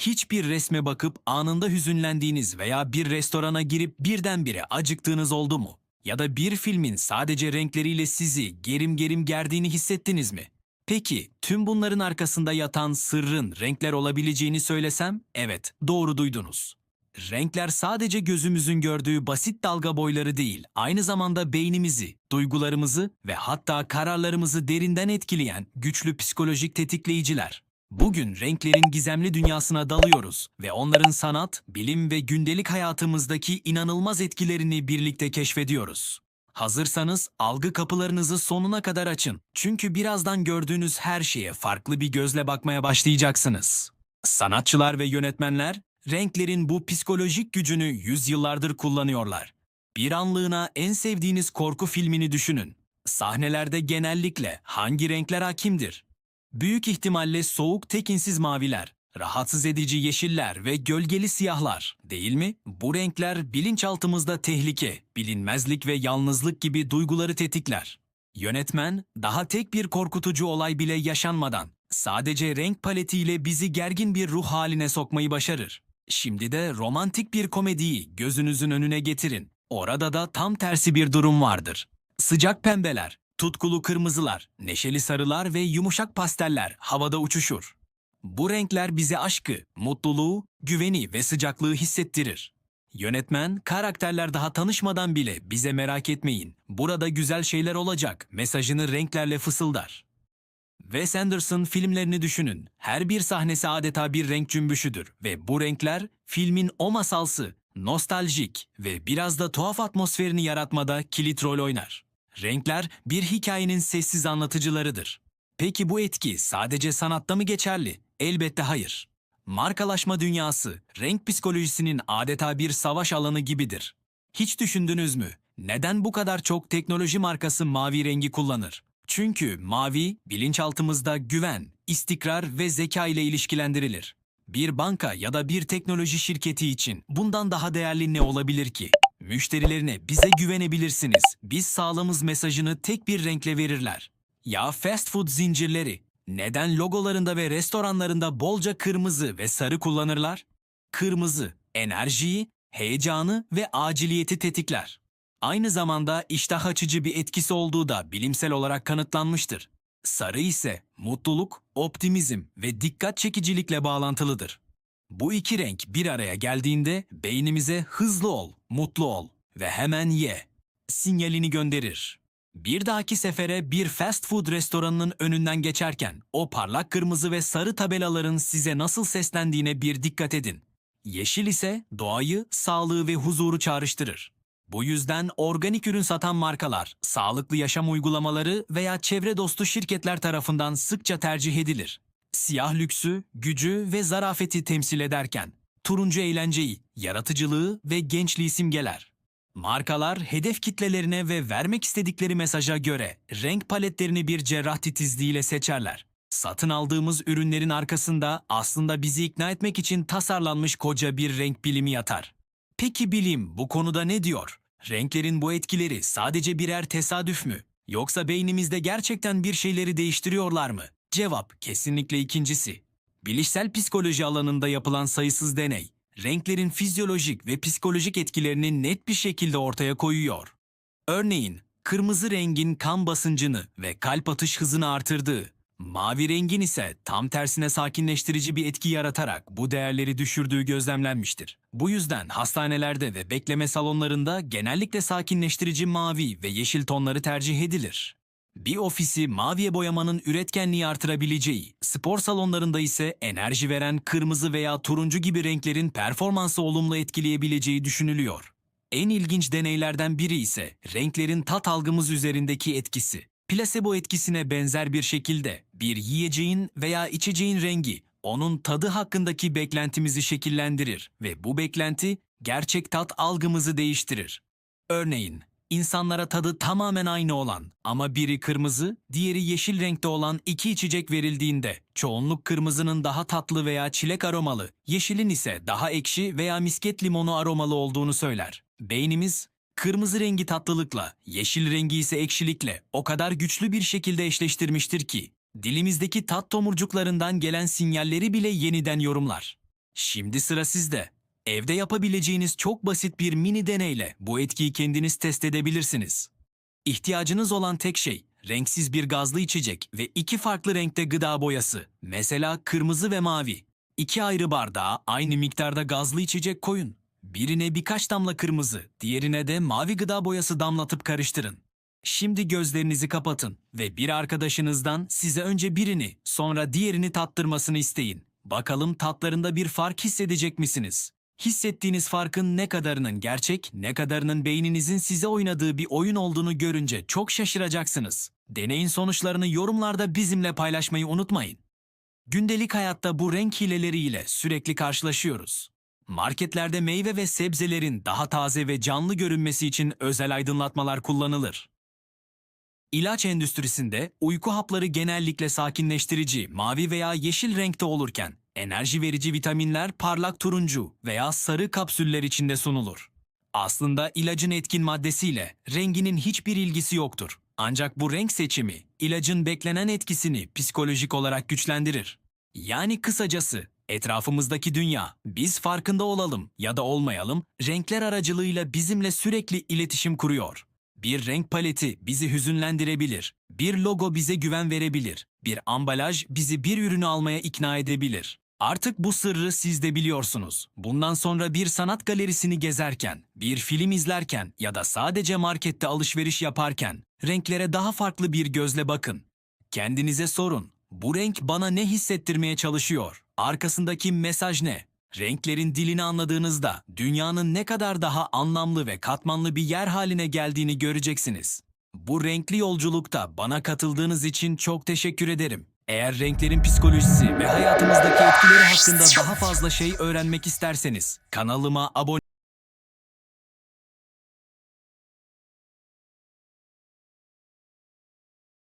Hiçbir resme bakıp anında hüzünlendiğiniz veya bir restorana girip birdenbire acıktığınız oldu mu? Ya da bir filmin sadece renkleriyle sizi gerim gerim gerdiğini hissettiniz mi? Peki tüm bunların arkasında yatan sırrın renkler olabileceğini söylesem? Evet, doğru duydunuz. Renkler sadece gözümüzün gördüğü basit dalga boyları değil, aynı zamanda beynimizi, duygularımızı ve hatta kararlarımızı derinden etkileyen güçlü psikolojik tetikleyiciler. Bugün renklerin gizemli dünyasına dalıyoruz ve onların sanat, bilim ve gündelik hayatımızdaki inanılmaz etkilerini birlikte keşfediyoruz. Hazırsanız algı kapılarınızı sonuna kadar açın. Çünkü birazdan gördüğünüz her şeye farklı bir gözle bakmaya başlayacaksınız. Sanatçılar ve yönetmenler renklerin bu psikolojik gücünü yüzyıllardır kullanıyorlar. Bir anlığına en sevdiğiniz korku filmini düşünün. Sahnelerde genellikle hangi renkler hakimdir? Büyük ihtimalle soğuk tekinsiz maviler, rahatsız edici yeşiller ve gölgeli siyahlar, değil mi? Bu renkler bilinçaltımızda tehlike, bilinmezlik ve yalnızlık gibi duyguları tetikler. Yönetmen, daha tek bir korkutucu olay bile yaşanmadan, sadece renk paletiyle bizi gergin bir ruh haline sokmayı başarır. Şimdi de romantik bir komediyi gözünüzün önüne getirin. Orada da tam tersi bir durum vardır. Sıcak pembeler, tutkulu kırmızılar, neşeli sarılar ve yumuşak pasteller havada uçuşur. Bu renkler bize aşkı, mutluluğu, güveni ve sıcaklığı hissettirir. Yönetmen, karakterler daha tanışmadan bile bize merak etmeyin, burada güzel şeyler olacak mesajını renklerle fısıldar. Wes Anderson filmlerini düşünün. Her bir sahnesi adeta bir renk cümbüşüdür ve bu renkler filmin o masalsı, nostaljik ve biraz da tuhaf atmosferini yaratmada kilit rol oynar. Renkler bir hikayenin sessiz anlatıcılarıdır. Peki bu etki sadece sanatta mı geçerli? Elbette hayır. Markalaşma dünyası, renk psikolojisinin adeta bir savaş alanı gibidir. Hiç düşündünüz mü? Neden bu kadar çok teknoloji markası mavi rengi kullanır? Çünkü mavi bilinçaltımızda güven, istikrar ve zeka ile ilişkilendirilir. Bir banka ya da bir teknoloji şirketi için bundan daha değerli ne olabilir ki? Müşterilerine bize güvenebilirsiniz. Biz sağlamız mesajını tek bir renkle verirler. Ya fast food zincirleri neden logolarında ve restoranlarında bolca kırmızı ve sarı kullanırlar? Kırmızı enerjiyi, heyecanı ve aciliyeti tetikler. Aynı zamanda iştah açıcı bir etkisi olduğu da bilimsel olarak kanıtlanmıştır. Sarı ise mutluluk, optimizm ve dikkat çekicilikle bağlantılıdır. Bu iki renk bir araya geldiğinde beynimize hızlı ol, mutlu ol ve hemen ye sinyalini gönderir. Bir dahaki sefere bir fast food restoranının önünden geçerken o parlak kırmızı ve sarı tabelaların size nasıl seslendiğine bir dikkat edin. Yeşil ise doğayı, sağlığı ve huzuru çağrıştırır. Bu yüzden organik ürün satan markalar, sağlıklı yaşam uygulamaları veya çevre dostu şirketler tarafından sıkça tercih edilir. Siyah lüksü, gücü ve zarafeti temsil ederken, turuncu eğlenceyi, yaratıcılığı ve gençliği simgeler. Markalar hedef kitlelerine ve vermek istedikleri mesaja göre renk paletlerini bir cerrah titizliğiyle seçerler. Satın aldığımız ürünlerin arkasında aslında bizi ikna etmek için tasarlanmış koca bir renk bilimi yatar. Peki bilim bu konuda ne diyor? Renklerin bu etkileri sadece birer tesadüf mü? Yoksa beynimizde gerçekten bir şeyleri değiştiriyorlar mı? Cevap kesinlikle ikincisi. Bilişsel psikoloji alanında yapılan sayısız deney, renklerin fizyolojik ve psikolojik etkilerini net bir şekilde ortaya koyuyor. Örneğin, kırmızı rengin kan basıncını ve kalp atış hızını artırdığı, mavi rengin ise tam tersine sakinleştirici bir etki yaratarak bu değerleri düşürdüğü gözlemlenmiştir. Bu yüzden hastanelerde ve bekleme salonlarında genellikle sakinleştirici mavi ve yeşil tonları tercih edilir. Bir ofisi maviye boyamanın üretkenliği artırabileceği, spor salonlarında ise enerji veren kırmızı veya turuncu gibi renklerin performansı olumlu etkileyebileceği düşünülüyor. En ilginç deneylerden biri ise renklerin tat algımız üzerindeki etkisi. Plasebo etkisine benzer bir şekilde bir yiyeceğin veya içeceğin rengi onun tadı hakkındaki beklentimizi şekillendirir ve bu beklenti gerçek tat algımızı değiştirir. Örneğin, insanlara tadı tamamen aynı olan ama biri kırmızı, diğeri yeşil renkte olan iki içecek verildiğinde çoğunluk kırmızının daha tatlı veya çilek aromalı, yeşilin ise daha ekşi veya misket limonu aromalı olduğunu söyler. Beynimiz kırmızı rengi tatlılıkla, yeşil rengi ise ekşilikle o kadar güçlü bir şekilde eşleştirmiştir ki dilimizdeki tat tomurcuklarından gelen sinyalleri bile yeniden yorumlar. Şimdi sıra sizde. Evde yapabileceğiniz çok basit bir mini deneyle bu etkiyi kendiniz test edebilirsiniz. İhtiyacınız olan tek şey renksiz bir gazlı içecek ve iki farklı renkte gıda boyası. Mesela kırmızı ve mavi. İki ayrı bardağa aynı miktarda gazlı içecek koyun. Birine birkaç damla kırmızı, diğerine de mavi gıda boyası damlatıp karıştırın. Şimdi gözlerinizi kapatın ve bir arkadaşınızdan size önce birini, sonra diğerini tattırmasını isteyin. Bakalım tatlarında bir fark hissedecek misiniz? Hissettiğiniz farkın ne kadarının gerçek, ne kadarının beyninizin size oynadığı bir oyun olduğunu görünce çok şaşıracaksınız. Deneyin sonuçlarını yorumlarda bizimle paylaşmayı unutmayın. Gündelik hayatta bu renk hileleriyle sürekli karşılaşıyoruz. Marketlerde meyve ve sebzelerin daha taze ve canlı görünmesi için özel aydınlatmalar kullanılır. İlaç endüstrisinde uyku hapları genellikle sakinleştirici, mavi veya yeşil renkte olurken, enerji verici vitaminler parlak turuncu veya sarı kapsüller içinde sunulur. Aslında ilacın etkin maddesiyle renginin hiçbir ilgisi yoktur. Ancak bu renk seçimi ilacın beklenen etkisini psikolojik olarak güçlendirir. Yani kısacası etrafımızdaki dünya biz farkında olalım ya da olmayalım renkler aracılığıyla bizimle sürekli iletişim kuruyor. Bir renk paleti bizi hüzünlendirebilir. Bir logo bize güven verebilir. Bir ambalaj bizi bir ürünü almaya ikna edebilir. Artık bu sırrı siz de biliyorsunuz. Bundan sonra bir sanat galerisini gezerken, bir film izlerken ya da sadece markette alışveriş yaparken renklere daha farklı bir gözle bakın. Kendinize sorun. Bu renk bana ne hissettirmeye çalışıyor? Arkasındaki mesaj ne? Renklerin dilini anladığınızda dünyanın ne kadar daha anlamlı ve katmanlı bir yer haline geldiğini göreceksiniz. Bu renkli yolculukta bana katıldığınız için çok teşekkür ederim. Eğer renklerin psikolojisi ve hayatımızdaki etkileri hakkında daha fazla şey öğrenmek isterseniz kanalıma abone